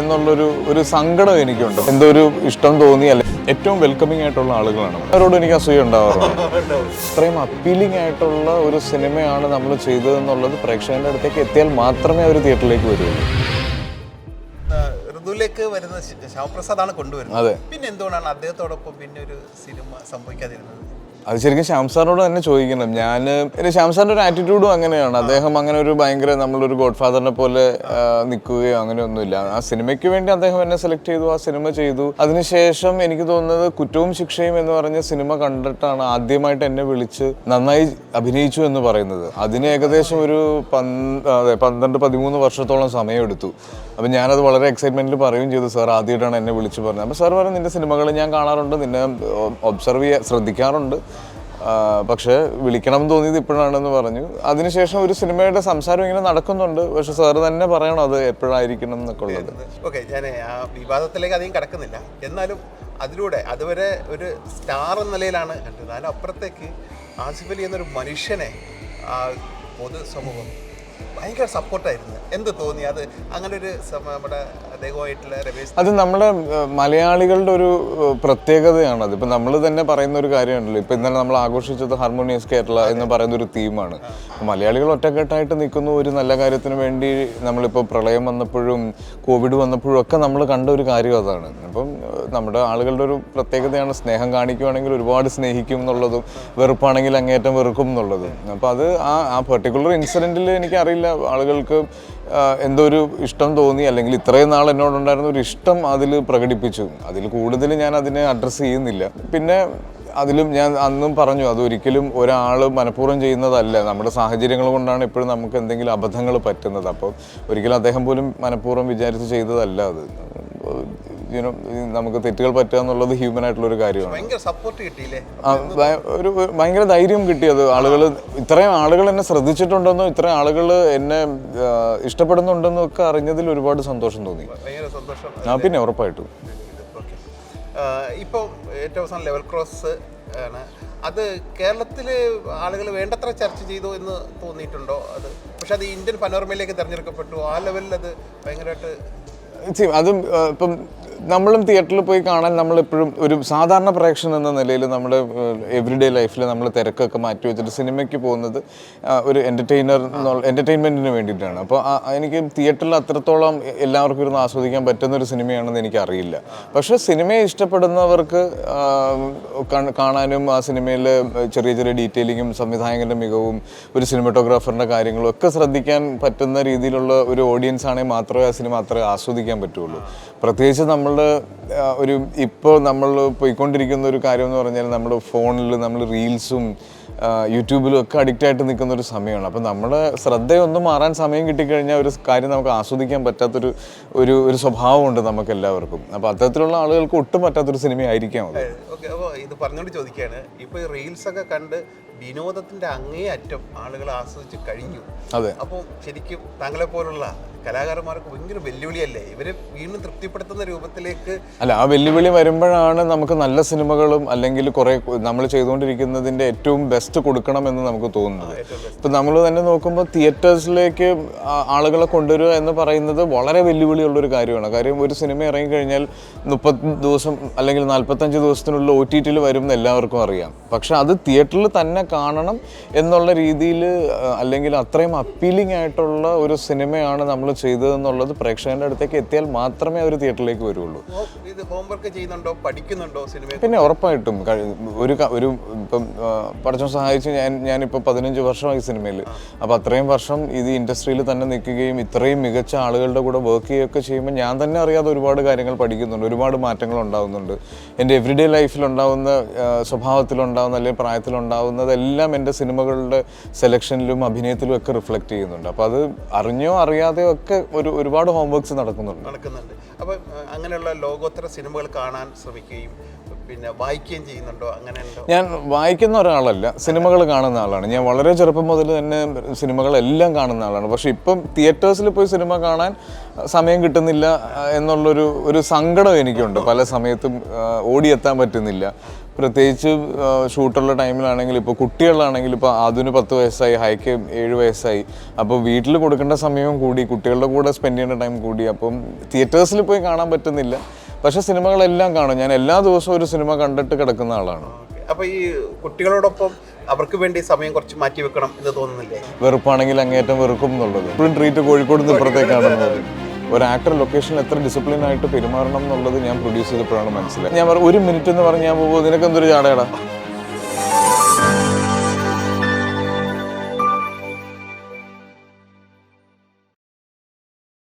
എന്നുള്ളൊരു ഒരു സങ്കടം എനിക്കുണ്ട്. എന്തോ ഒരു ഇഷ്ടം തോന്നി അല്ലെ? ഏറ്റവും വെൽക്കമിങ് ആയിട്ടുള്ള ആളുകളാണ് അവരോട് എനിക്ക് അസൂയ ഉണ്ടാവാറുണ്ട്. ഇത്രയും അപ്പീലിംഗ് ആയിട്ടുള്ള ഒരു സിനിമയാണ് നമ്മൾ ചെയ്തതെന്നുള്ളത് പ്രേക്ഷകന്റെ അടുത്തേക്ക് എത്തിയാൽ മാത്രമേ അവർ തിയേറ്ററിലേക്ക് വരുള്ളൂ ഋതുലേക്ക് വരുന്ന ശ്യാമപ്രസാദാണ് കൊണ്ടുവരുന്നത്. പിന്നെ എന്തുകൊണ്ടാണ് അദ്ദേഹത്തോടൊപ്പം പിന്നെ ഒരു സിനിമ സംഭവിക്കാതിരുന്നത്? അത് ശരിക്കും ശ്യാം സാറിനോട് തന്നെ ചോദിക്കണം. ഞാൻ ശ്യാം സാറിന്റെ ഒരു ആറ്റിറ്റ്യൂഡും അങ്ങനെയാണ്. അദ്ദേഹം അങ്ങനെ ഒരു ഭയങ്കര നമ്മളൊരു ഗോഡ് ഫാദറിനെ പോലെ നിൽക്കുകയോ അങ്ങനെയൊന്നുമില്ല. ആ സിനിമയ്ക്ക് വേണ്ടി അദ്ദേഹം എന്നെ സെലക്ട് ചെയ്തു ആ സിനിമ ചെയ്തു. അതിനുശേഷം എനിക്ക് തോന്നുന്നത് കുറ്റവും ശിക്ഷയും എന്ന് പറഞ്ഞ സിനിമ കണ്ടിട്ടാണ് ആദ്യമായിട്ട് എന്നെ വിളിച്ച് നന്നായി അഭിനയിച്ചു എന്ന് പറയുന്നത്. അതിന് ഏകദേശം ഒരു അതെ പന്ത്രണ്ട് പതിമൂന്ന് വർഷത്തോളം സമയമെടുത്തു. അപ്പം ഞാനത് വളരെ എക്സൈറ്റ്മെന്റിൽ പറയുകയും ചെയ്തു. സാർ ആദ്യമായിട്ടാണ് എന്നെ വിളിച്ച് പറഞ്ഞത്. അപ്പോൾ സാർ പറഞ്ഞു നിന്റെ സിനിമകൾ ഞാൻ കാണാറുണ്ട്. നിന്നെ ഒബ്സർവ് ചെയ്യാൻ ശ്രദ്ധിക്കാറുണ്ട്. പക്ഷേ വിളിക്കണം എന്ന് തോന്നിയത് ഇപ്പോഴാണെന്ന് പറഞ്ഞു. അതിനുശേഷം ഒരു സിനിമയുടെ സംസാരം ഇങ്ങനെ നടക്കുന്നുണ്ട്. പക്ഷെ സാറ് തന്നെ പറയണം അത് എപ്പോഴായിരിക്കണം എന്നൊക്കെ ഉള്ളത്. ഓക്കെ ഞാൻ ആ വിവാദത്തിലേക്ക് അധികം കിടക്കുന്നില്ല. എന്നാലും അതിലൂടെ അതുവരെ ഒരു സ്റ്റാർ എന്ന നിലയിലാണ് കണ്ടത്. അതിനപ്പുറത്തേക്ക് ആസിഫ് അലി എന്നൊരു മനുഷ്യനെ ആ പൊതു സമൂഹം ഭയങ്കര സപ്പോർട്ടായിരുന്നു എന്ത് തോന്നി? അത് അങ്ങനെ ഒരു നമ്മുടെ അത് നമ്മുടെ മലയാളികളുടെ ഒരു പ്രത്യേകതയാണ്. അത് ഇപ്പം നമ്മൾ തന്നെ പറയുന്ന ഒരു കാര്യമാണല്ലോ. ഇപ്പം ഇന്നലെ നമ്മൾ ആഘോഷിച്ചത് ഹാർമോണിയസ് കേരള എന്ന് പറയുന്ന ഒരു തീമാണ് മലയാളികൾ ഒറ്റക്കെട്ടായിട്ട് നിൽക്കുന്ന. ഒരു നല്ല കാര്യത്തിന് വേണ്ടി നമ്മളിപ്പോൾ പ്രളയം വന്നപ്പോഴും കോവിഡ് വന്നപ്പോഴും ഒക്കെ നമ്മൾ കണ്ട ഒരു കാര്യം അതാണ്. അപ്പം നമ്മുടെ ആളുകളുടെ ഒരു പ്രത്യേകതയാണ് സ്നേഹം കാണിക്കുവാണെങ്കിൽ ഒരുപാട് സ്നേഹിക്കും എന്നുള്ളതും വെറുപ്പാണെങ്കിൽ അങ്ങേറ്റം വെറുക്കും എന്നുള്ളതും. അപ്പോൾ അത് ആ ആ പെർട്ടിക്കുലർ ഇൻസിഡന്റിൽ എനിക്കറിയില്ല ആളുകൾക്ക് എന്തോ ഒരു ഇഷ്ടം തോന്നി അല്ലെങ്കിൽ ഇത്രയും നാൾ എന്നോടുണ്ടായിരുന്ന ഒരു ഇഷ്ടം അതിൽ പ്രകടിപ്പിച്ചു. അതിൽ കൂടുതൽ ഞാൻ അതിനെ അഡ്രസ്സ് ചെയ്യുന്നില്ല. പിന്നെ അതിലും ഞാൻ അന്നും പറഞ്ഞു അതൊരിക്കലും ഒരാൾ മനഃപൂർവം ചെയ്യുന്നതല്ല. നമ്മുടെ സാഹചര്യങ്ങൾ കൊണ്ടാണ് എപ്പോഴും നമുക്ക് എന്തെങ്കിലും അബദ്ധങ്ങൾ പറ്റുന്നത്. അപ്പോൾ ഒരിക്കലും അദ്ദേഹം പോലും മനഃപൂർവം വിചാരിച്ച് ചെയ്തതല്ല അത്. യുനോ നമുക്ക് തെറ്റുകൾ പറ്റുക എന്നുള്ളത് ഹ്യൂമൻ ആയിട്ടുള്ള ഒരു കാര്യമാണ് സപ്പോർട്ട് കിട്ടിയില്ലേ? ഒരു ഭയങ്കര ധൈര്യം കിട്ടിയത് ആളുകൾ ഇത്രയും ആളുകൾ എന്നെ ശ്രദ്ധിച്ചിട്ടുണ്ടെന്നും ഇത്രയും ആളുകൾ എന്നെ ഇഷ്ടപ്പെടുന്നുണ്ടെന്നും ഒക്കെ അറിഞ്ഞതിൽ ഒരുപാട് സന്തോഷം തോന്നി. ആ പിന്നെ ഉറപ്പായിട്ടും. ഇപ്പോൾ ഏറ്റവും അവസാനം ലെവൽ ക്രോസ് ആണ്. അത് കേരളത്തിൽ ആളുകൾ വേണ്ടത്ര ചർച്ച ചെയ്തു എന്ന് തോന്നിയിട്ടുണ്ടോ അത്? പക്ഷെ അത് ഇന്ത്യൻ പനോർമയിലേക്ക് തിരഞ്ഞെടുക്കപ്പെട്ടു. ആ ലെവലിൽ അത് ഭയങ്കരമായിട്ട് അതും ഇപ്പം നമ്മളും തിയേറ്ററിൽ പോയി കാണാൻ നമ്മളെപ്പോഴും ഒരു സാധാരണ പ്രേക്ഷകൻ എന്ന നിലയിൽ നമ്മുടെ എവറിഡേ ലൈഫിൽ നമ്മൾ തിരക്കൊക്കെ മാറ്റി വെച്ചിട്ട് സിനിമയ്ക്ക് പോകുന്നത് ഒരു എന്റർടൈനർ എന്റർടൈൻമെന്റിന് വേണ്ടിയിട്ടാണ്. അപ്പോൾ എനിക്ക് തിയേറ്ററിൽ അത്രത്തോളം എല്ലാവർക്കും ഇരുന്ന് ആസ്വദിക്കാൻ പറ്റുന്ന ഒരു സിനിമയാണെന്ന് എനിക്കറിയില്ല. പക്ഷേ സിനിമയെ ഇഷ്ടപ്പെടുന്നവർക്ക് കാണാനും ആ സിനിമയിൽ ചെറിയ ചെറിയ ഡീറ്റെയിലിങ്ങും സംവിധായകന്റെ മികവും ഒരു സിനിമറ്റോഗ്രാഫറിന്റെ കാര്യങ്ങളും ഒക്കെ ശ്രദ്ധിക്കാൻ പറ്റുന്ന രീതിയിലുള്ള ഒരു ഓഡിയൻസ് ആണെങ്കിൽ മാത്രമേ ആ സിനിമ അത്ര ആസ്വദിക്കാൻ പറ്റുള്ളൂ. പ്രത്യേകിച്ച് നമ്മളുടെ ഒരു ഇപ്പോൾ നമ്മൾ പോയിക്കൊണ്ടിരിക്കുന്ന ഒരു കാര്യം എന്ന് പറഞ്ഞാൽ നമ്മുടെ ഫോണിൽ നമ്മൾ റീൽസും യൂട്യൂബിലും ഒക്കെ അഡിക്റ്റ് ആയിട്ട് നിൽക്കുന്ന ഒരു സമയമാണ്. അപ്പോൾ നമ്മുടെ ശ്രദ്ധയൊന്നും മാറാൻ സമയം കിട്ടിക്കഴിഞ്ഞാൽ ഒരു കാര്യം നമുക്ക് ആസ്വദിക്കാൻ പറ്റാത്തൊരു ഒരു ഒരു സ്വഭാവമുണ്ട് നമുക്ക് എല്ലാവർക്കും അപ്പോൾ അത്തരത്തിലുള്ള ആളുകൾക്ക് ഒട്ടും പറ്റാത്തൊരു സിനിമയായിരിക്കാം അത്. ഓക്കെ അപ്പോൾ ഇത് പറഞ്ഞുകൊണ്ട് ചോദിക്കുകയാണ്. ഇപ്പോൾ ഈ റീൽസ് ഒക്കെ കണ്ട് അറ്റം അങ്ങേയറ്റം ആളുകൾ ആസ്വദിച്ച് കഴിഞ്ഞു. അപ്പോൾ ശരിക്കും താങ്കളെ പോലുള്ള കലാകാരന്മാർക്ക് ഭയങ്കര വെല്ലുവിളിയല്ലേ? ഇവരെ വീണ്ടും തൃപ്തിപ്പെടുത്തുന്ന രൂപത്തിലേക്ക് അല്ല ആ വെല്ലുവിളി വരുമ്പോഴാണ് നമുക്ക് നല്ല സിനിമകളും അല്ലെങ്കിൽ കുറെ നമ്മൾ ചെയ്തുകൊണ്ടിരിക്കുന്നതിന്റെ ഏറ്റവും ബെസ്റ്റ് കൊടുക്കണം എന്ന് നമുക്ക് തോന്നുന്നത്. ഇപ്പം നമ്മൾ തന്നെ നോക്കുമ്പോൾ തിയേറ്റേഴ്സിലേക്ക് ആളുകളെ കൊണ്ടുവരിക എന്ന് പറയുന്നത് വളരെ വെല്ലുവിളിയുള്ള ഒരു കാര്യമാണ്. കാര്യം ഒരു സിനിമ ഇറങ്ങിക്കഴിഞ്ഞാൽ മുപ്പത് ദിവസം അല്ലെങ്കിൽ നാൽപ്പത്തഞ്ച് ദിവസത്തിനുള്ള ഒ ടി ടിയിൽ വരും എന്ന് എല്ലാവർക്കും അറിയാം. പക്ഷെ അത് തിയേറ്ററിൽ തന്നെ കാണണം എന്നുള്ള രീതിയിൽ അല്ലെങ്കിൽ അത്രയും അപ്പീലിംഗ് ആയിട്ടുള്ള ഒരു സിനിമയാണ് നമ്മൾ ചെയ്തതെന്നുള്ളത് പ്രേക്ഷകന്റെ അടുത്തേക്ക് എത്തിയാൽ മാത്രമേ അവർ തിയേറ്ററിലേക്ക് വരുള്ളൂ. ചെയ്യുന്നുണ്ടോ പഠിക്കുന്നുണ്ടോ സിനിമ പിന്നെ ഉറപ്പായിട്ടും ഒരു ഒരു ഇപ്പം പഠിച്ചം സഹായിച്ച് ഞാൻ ഞാനിപ്പോൾ പതിനഞ്ച് വർഷമായി സിനിമയിൽ. അപ്പോൾ അത്രയും വർഷം ഇത് ഇൻഡസ്ട്രിയിൽ തന്നെ നിൽക്കുകയും ഇത്രയും മികച്ച ആളുകളുടെ കൂടെ വർക്ക് ചെയ്യുകയൊക്കെ ചെയ്യുമ്പോൾ ഞാൻ തന്നെ അറിയാതെ ഒരുപാട് കാര്യങ്ങൾ പഠിക്കുന്നുണ്ട് ഒരുപാട് മാറ്റങ്ങൾ ഉണ്ടാകുന്നുണ്ട് എന്റെ എവറിഡേ ലൈഫിലുണ്ടാവുന്ന സ്വഭാവത്തിലുണ്ടാവുന്ന അല്ലെങ്കിൽ പ്രായത്തിലുണ്ടാവുന്നതെല്ലാം എന്റെ സിനിമകളുടെ സെലക്ഷനിലും അഭിനയത്തിലും ഒക്കെ റിഫ്ലക്റ്റ് ചെയ്യുന്നുണ്ട്. അപ്പോൾ അത് അറിഞ്ഞോ അറിയാതെയോ ഒക്കെ ഒരു ഒരുപാട് ഹോംവർക്ക്സ് നടക്കുന്നുണ്ട്. നടക്കുന്നുണ്ട്. അപ്പോൾ അങ്ങനെയുള്ള ലോകോത്തര സിനിമകൾ കാണാൻ ശ്രമിക്കുകയും പിന്നെ വായിക്കുകയും ചെയ്യുന്നുണ്ടോ? അങ്ങനെ ഞാൻ വായിക്കുന്ന ഒരാളല്ല സിനിമകൾ കാണുന്ന ആളാണ്. ഞാൻ വളരെ ചെറുപ്പം മുതൽ തന്നെ സിനിമകളെല്ലാം കാണുന്ന ആളാണ്. പക്ഷേ ഇപ്പം തിയേറ്റേഴ്സിൽ പോയി സിനിമ കാണാൻ സമയം കിട്ടുന്നില്ല എന്നുള്ളൊരു ഒരു സങ്കടം എനിക്കുണ്ട്. പല സമയത്തും ഓടിയെത്താൻ പറ്റുന്നില്ല. പ്രത്യേകിച്ച് ഷൂട്ടുള്ള ടൈമിലാണെങ്കിൽ ഇപ്പോൾ കുട്ടികളാണെങ്കിൽ ഇപ്പോൾ അതിന് പത്ത് വയസ്സായി ഹൈക്ക് ഏഴ് വയസ്സായി. അപ്പോൾ വീട്ടിൽ കൊടുക്കേണ്ട സമയവും കൂടി കുട്ടികളുടെ കൂടെ സ്പെൻഡ് ചെയ്യേണ്ട ടൈം കൂടി. അപ്പം തിയേറ്റേഴ്സിൽ പോയി കാണാൻ പറ്റുന്നില്ല. പക്ഷേ സിനിമകളെല്ലാം കാണും. ഞാൻ എല്ലാ ദിവസവും ഒരു സിനിമ കണ്ടിട്ട് കിടക്കുന്ന ആളാണ്. അപ്പോൾ ഈ കുട്ടികളോടൊപ്പം അവർക്ക് വേണ്ടി സമയം കുറച്ച് മാറ്റി വെക്കണം എന്ന് തോന്നുന്നില്ലേ? വെറുപ്പാണെങ്കിൽ അങ്ങേറ്റം വെറുക്കും എന്നുള്ളത്. ഇപ്പോഴും ട്രീറ്റ് കോഴിക്കോട് നിന്ന് ഇപ്പുറത്തേക്കാണെന്ന് ഒരു ആക്ടർ ലൊക്കേഷനിൽ എത്ര ഡിസിപ്ലിൻ ആയിട്ട് പെരുമാറണം എന്നുള്ളത് ഞാൻ പ്രൊഡ്യൂസ് ചെയ്തപ്പോഴാണ് മനസ്സിലായത്. ഞാൻ ഒരു മിനിറ്റ് എന്ന് പറഞ്ഞാൽ പോകുമ്പോൾ നിനക്ക് എന്തൊരു ചാടയടാ